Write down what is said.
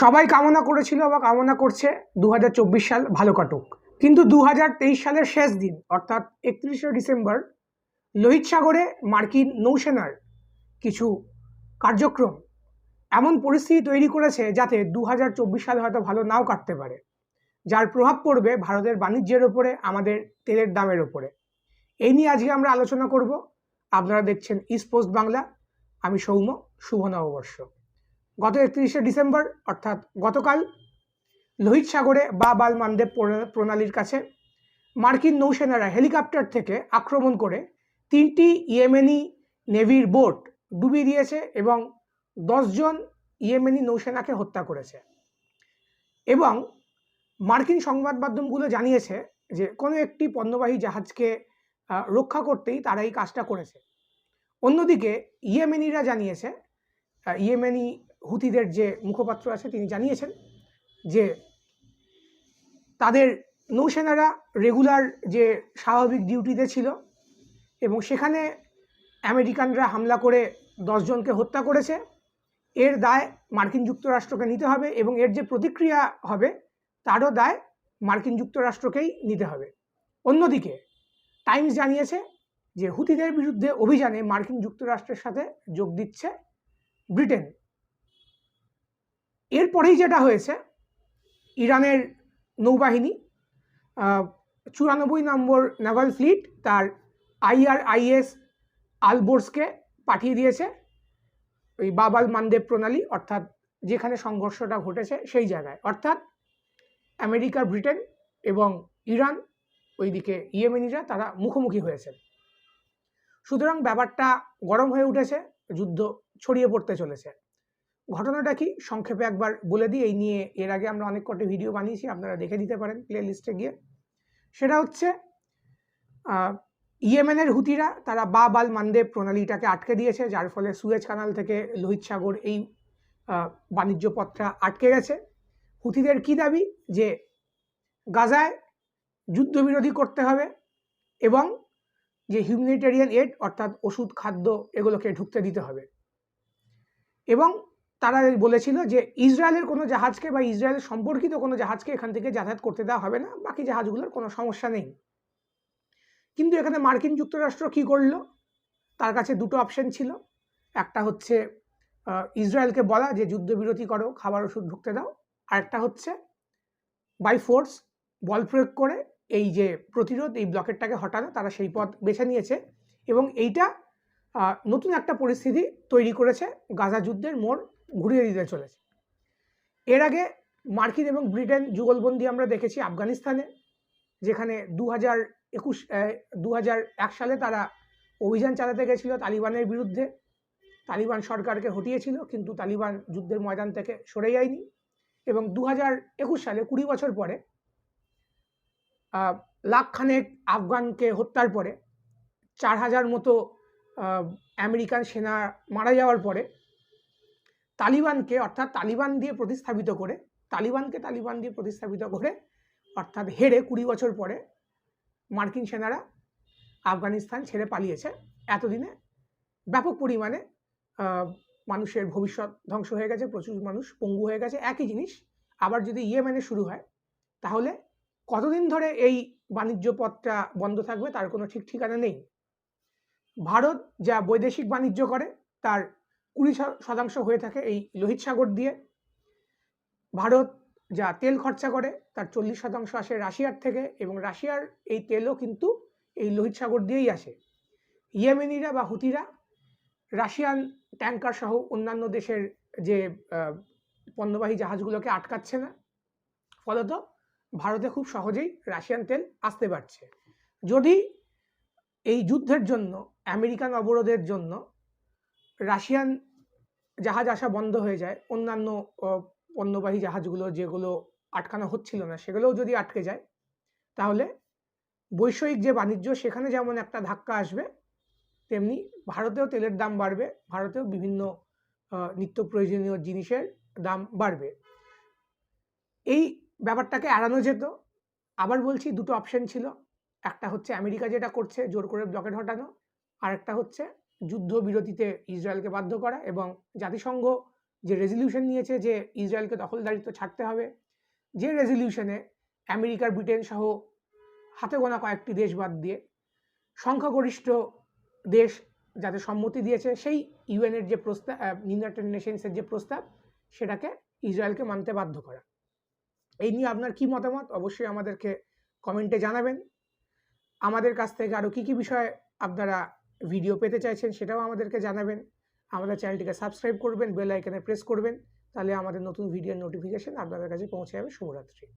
সবাই কামনা করেছিল বা কামনা করছে দু হাজার চব্বিশ সাল ভালো কাটুক। কিন্তু দু হাজার তেইশ সালের শেষ দিন, অর্থাৎ একত্রিশে ডিসেম্বর, লোহিত সাগরে মার্কিন নৌসেনার কিছু কার্যক্রম এমন পরিস্থিতি তৈরি করেছে যাতে দু হাজার চব্বিশ সাল হয়তো ভালো নাও কাটতে পারে। যার প্রভাব পড়বে ভারতের বাণিজ্যের ওপরে, আমাদের তেলের দামের ওপরে। এই নিয়ে আজকে আমরা আলোচনা করব। আপনারা দেখছেন ইস্ট পোস্ট বাংলা আমি সৌম্য, শুভ নববর্ষ। গত একত্রিশে ডিসেম্বর, অর্থাৎ গতকাল লোহিত সাগরে বা বাল মানদেব প্রণা- প্রণালীর কাছে মার্কিন নৌসেনারা হেলিকপ্টার থেকে আক্রমণ করে তিনটি ইয়েমেনি নেভির বোট ডুবিয়ে দিয়েছে এবং দশজন ইয়েমেনি নৌসেনাকে হত্যা করেছে। এবং মার্কিন সংবাদ মাধ্যমগুলো জানিয়েছে যে কোনো একটি পণ্যবাহী জাহাজকে রক্ষা করতেই তারা এই কাজটা করেছে। অন্যদিকে ইয়েমেনিরা জানিয়েছে ইয়েমেনি হুতিদের যে মুখপাত্র আছে, তিনি জানিয়েছেন যে তাদের নৌসেনারা রেগুলার যে স্বাভাবিক ডিউটিতে ছিল এবং সেখানে আমেরিকানরা হামলা করে দশজনকে হত্যা করেছে। এর দায় মার্কিন যুক্তরাষ্ট্রকে নিতে হবে এবং এর যে প্রতিক্রিয়া হবে, তারও দায় মার্কিন যুক্তরাষ্ট্রকেই নিতে হবে। অন্যদিকে, টাইমস জানিয়েছে যে হুতিদের বিরুদ্ধে অভিযানে মার্কিন যুক্তরাষ্ট্রের সাথে যোগ দিচ্ছে ব্রিটেন। এরপরেই যেটা হয়েছে, ইরানের নৌবাহিনী চুরানব্বই নম্বর নেভাল ফ্লিট তার আইআরআইএস আলবোর্সকে পাঠিয়ে দিয়েছে। ওই বাবাল মানদেব প্রণালী, অর্থাৎ যেখানে সংঘর্ষটা ঘটেছে সেই জায়গায়। অর্থাৎ আমেরিকা, ব্রিটেন এবং ইরান ওইদিকে ইয়েমেনিরা তারা মুখোমুখি হয়েছে। সুতরাং ব্যাপারটা গরম হয়ে উঠেছে, যুদ্ধ ছড়িয়ে পড়তে চলেছে। ঘটনাটা কি? সংক্ষেপে একবার বলে দিই, এই নিয়ে এর আগে আমরা অনেক কটি ভিডিও বানিয়েছি, আপনারা দেখে দিতে পারেন প্লে লিস্টে গিয়ে। সেটা হচ্ছে ইয়েমেনের হুতিরা, তারা বা বাল মানদেব প্রণালীটাকে আটকে দিয়েছে, যার ফলে সুয়েজ কানাল থেকে লোহিত সাগর এই বাণিজ্য পথটা আটকে গেছে। হুতিদের কি দাবি? যে গাজায় যুদ্ধবিরোধী করতে হবে এবং যে হিউম্যানিটেরিয়ান এড অর্থাৎ ওষুধ, খাদ্য, এগুলোকে ঢুকতে দিতে হবে। এবং তারা বলেছিল যে ইসরায়েলের কোনো জাহাজকে বা ইসরায়েল সম্পর্কিত কোনো জাহাজকে এখান থেকে যাতায়াত করতে দেওয়া হবে না, বাকি জাহাজগুলোর কোনো সমস্যা নেই। কিন্তু এখানে মার্কিন যুক্তরাষ্ট্র কি করল? তার কাছে দুটো অপশন ছিল। একটা হচ্ছে ইসরায়েলকে বলা যে যুদ্ধবিরতি করো, খাবার, ওষুধ ঢুকতে দাও। আর একটা হচ্ছে বাই ফোর্স বল প্রয়োগ করে এই যে প্রতিরোধ, এই ব্লকেটটাকে হটানো, তারা সেই পথ বেছে নিয়েছে। এবং এইটা নতুন একটা পরিস্থিতি তৈরি করেছে। গাজা যুদ্ধের মোড় ঘুরিয়ে দিতে চলেছে। এর আগে মার্কিন এবং ব্রিটেন যুগলবন্দি আমরা দেখেছি আফগানিস্তানে যেখানে দু হাজার একুশ দু হাজার এক সালে তারা অভিযান চালাতে গেছিল তালিবানের বিরুদ্ধে। তালিবান সরকারকে হটিয়েছিল কিন্তু তালিবান যুদ্ধের ময়দান থেকে সরে যায়নি। এবং দু হাজার একুশ সালে কুড়ি বছর পরে আহ, লাখখানেক আফগানকে হত্যার পরে চার হাজার মতো আমেরিকান সেনা মারা যাওয়ার পরে তালিবানকে, অর্থাৎ তালিবান দিয়ে প্রতিস্থাপিত করে, তালিবানকে তালিবান দিয়ে প্রতিস্থাপিত করে, অর্থাৎ হেরে কুড়ি বছর পরে মার্কিন সেনারা আফগানিস্তান ছেড়ে পালিয়েছে। এতদিনে ব্যাপক পরিমাণে মানুষের ভবিষ্যৎ ধ্বংস হয়ে গেছে, প্রচুর মানুষ পঙ্গু হয়ে গেছে। একই জিনিস, আবার যদি ইয়েমেনে শুরু হয়, তাহলে কতদিন ধরে এই বাণিজ্য পথটা বন্ধ থাকবে, তার কোনো ঠিক ঠিকানা নেই। ভারত যা বৈদেশিক বাণিজ্য করে, তার কুড়ি শতাংশ হয়ে থাকে এই লোহিত সাগর দিয়ে। ভারত যা তেল খরচা করে, তার চল্লিশ শতাংশ আসে রাশিয়ার থেকে এবং রাশিয়ার এই তেলও কিন্তু এই লোহিত সাগর দিয়েই আসে। ইয়েমেনিরা বা হুতিরা রাশিয়ান ট্যাঙ্কার সহ অন্যান্য দেশের যে পণ্যবাহী জাহাজগুলোকে আটকাচ্ছে না। ফলত ভারতে খুব সহজেই রাশিয়ান তেল আসতে পারছে। যদি এই যুদ্ধের জন্য, আমেরিকান অবরোধের জন্য রাশিয়ান জাহাজ আসা বন্ধ হয়ে যায়। অন্যান্য পণ্যবাহী জাহাজগুলো যেগুলো আটকানো হচ্ছিল না, সেগুলোও যদি আটকে যায়, তাহলে বৈষয়িক যে বাণিজ্য, সেখানে যেমন একটা ধাক্কা আসবে, তেমনি ভারতেও তেলের দাম বাড়বে, ভারতেও বিভিন্ন নিত্য প্রয়োজনীয় জিনিসের দাম বাড়বে। এই ব্যাপারটাকে এড়ানো যেত। আবার বলছি দুটো অপশন ছিল। একটা হচ্ছে আমেরিকা যেটা করছে, জোর করে ব্লকেট হটানো আর একটা হচ্ছে যুদ্ধবিরতিতে ইসরায়েলকে বাধ্য করা এবং জাতিসংঘ যে রেজলিউশন নিয়েছে যে ইসরায়েলকে দখলদারিত্ব ছাড়তে হবে, যে রেজলিউশনে আমেরিকার ব্রিটেন সহ হাতে গোনা কয়েকটি দেশ বাদ দিয়ে সংখ্যাগরিষ্ঠ দেশ যাতে সম্মতি দিয়েছে, সেই ইউএনের যে প্রস্তাব ইউনাইটেড নেশনসের যে প্রস্তাব, সেটাকে ইসরায়েলকে মানতে বাধ্য করা। এই নিয়ে আপনার কি মতামত? অবশ্যই আমাদেরকে কমেন্টে জানাবেন। আমাদের কাছ থেকে আরও কী কী বিষয়ে আপনারা ভিডিও পেতে চাইছেন, সেটাও আমাদেরকে জানাবেন। আমাদের চ্যানেলটিকে সাবস্ক্রাইব করবেন বেল আইকনে প্রেস করবেন, তাহলে আমাদের নতুন ভিডিওর নোটিফিকেশান আপনাদের কাছে পৌঁছে যাবে। শুভরাত্রি।